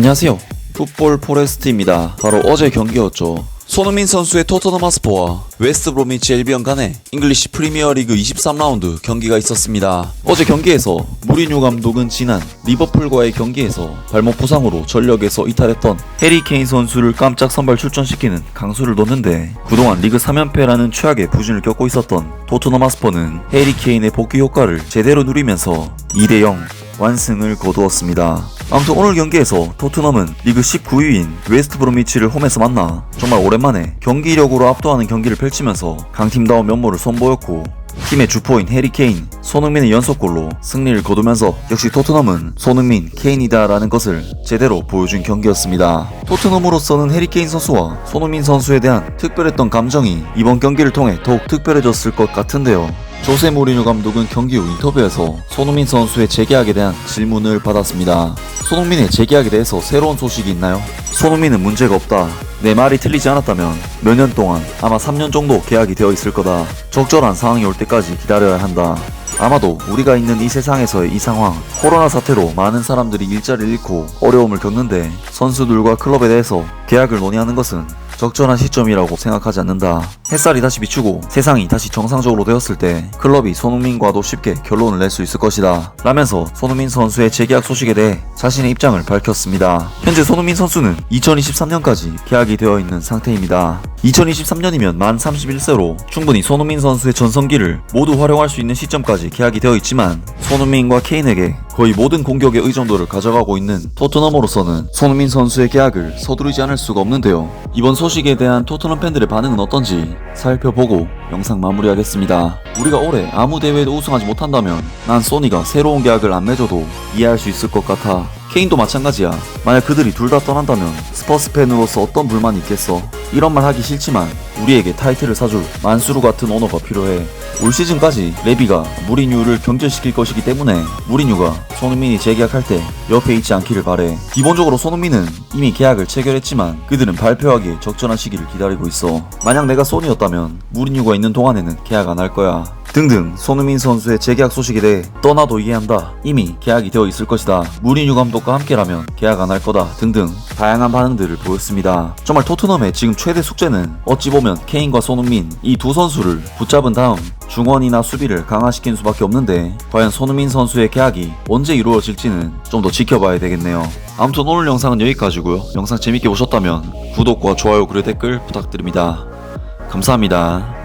안녕하세요. 풋볼 포레스트입니다. 바로 어제 경기였죠. 손흥민 선수의 토트넘 하스퍼와 웨스트 브로미치 엘비언 간의 잉글리시 프리미어 리그 23라운드 경기가 있었습니다. 어제 경기에서 무리뉴 감독은 지난 리버풀과의 경기에서 발목 부상으로 전력에서 이탈했던 해리 케인 선수를 깜짝 선발 출전시키는 강수를 놓는데 그동안 리그 3연패라는 최악의 부진을 겪고 있었던 토트넘 하스퍼는 해리 케인의 복귀 효과를 제대로 누리면서 2대0 완승을 거두었습니다. 아무튼 오늘 경기에서 토트넘은 리그 19위인 웨스트 브로미치를 홈에서 만나 정말 오랜만에 경기력으로 압도하는 경기를 펼치면서 강팀다운 면모를 선보였고 팀의 주포인 해리 케인, 손흥민의 연속골로 승리를 거두면서 역시 토트넘은 손흥민, 케인이다라는 것을 제대로 보여준 경기였습니다. 토트넘으로서는 해리 케인 선수와 손흥민 선수에 대한 특별했던 감정이 이번 경기를 통해 더욱 특별해졌을 것 같은데요. 조세 모리뉴 감독은 경기 후 인터뷰에서 손흥민 선수의 재계약에 대한 질문을 받았습니다. 손흥민의 재계약에 대해서 새로운 소식이 있나요? 손흥민은 문제가 없다. 내 말이 틀리지 않았다면 몇 년 동안 아마 3년 정도 계약이 되어 있을 거다. 적절한 상황이 올 때까지 기다려야 한다. 아마도 우리가 있는 이 세상에서의 이 상황, 코로나 사태로 많은 사람들이 일자리를 잃고 어려움을 겪는데 선수들과 클럽에 대해서 계약을 논의하는 것은 적절한 시점이라고 생각하지 않는다. 햇살이 다시 비추고 세상이 다시 정상적으로 되었을 때 클럽이 손흥민과도 쉽게 결론을 낼 수 있을 것이다. 라면서 손흥민 선수의 재계약 소식에 대해 자신의 입장을 밝혔습니다. 현재 손흥민 선수는 2023년까지 계약이 되어 있는 상태입니다. 2023년이면 만 31세로 충분히 손흥민 선수의 전성기를 모두 활용할 수 있는 시점까지 계약이 되어 있지만 손흥민과 케인에게 거의 모든 공격의 의존도를 가져가고 있는 토트넘으로서는 손흥민 선수의 계약을 서두르지 않을 수가 없는데요. 이번 소식에 대한 토트넘 팬들의 반응은 어떤지 살펴보고 영상 마무리하겠습니다. 우리가 올해 아무 대회에도 우승하지 못한다면 난 소니가 새로운 계약을 안 맺어도 이해할 수 있을 것 같아. 케인도 마찬가지야. 만약 그들이 둘 다 떠난다면 스퍼스 팬으로서 어떤 불만이 있겠어? 이런 말 하기 싫지만 우리에게 타이틀을 사줄 만수르 같은 오너가 필요해. 올 시즌까지 레비가 무리뉴를 경질시킬 것이기 때문에 무리뉴가 손흥민이 재계약할 때 옆에 있지 않기를 바래. 기본적으로 손흥민은 이미 계약을 체결했지만 그들은 발표하기에 적절한 시기를 기다리고 있어. 만약 내가 소니였다면 무리뉴가 있는 동안에는 계약 안 할 거야. 등등 손흥민 선수의 재계약 소식에 대해 떠나도 이해한다. 이미 계약이 되어 있을 것이다. 무리뉴 감독과 함께라면 계약 안 할 거다. 등등 다양한 반응들을 보였습니다. 정말 토트넘의 지금 최대 숙제는 어찌 보면 케인과 손흥민 이 두 선수를 붙잡은 다음 중원이나 수비를 강화시킨 수밖에 없는데 과연 손흥민 선수의 계약이 언제 이루어질지는 좀 더 지켜봐야 되겠네요. 아무튼 오늘 영상은 여기까지고요. 영상 재밌게 보셨다면 구독과 좋아요 그리고 댓글 부탁드립니다. 감사합니다.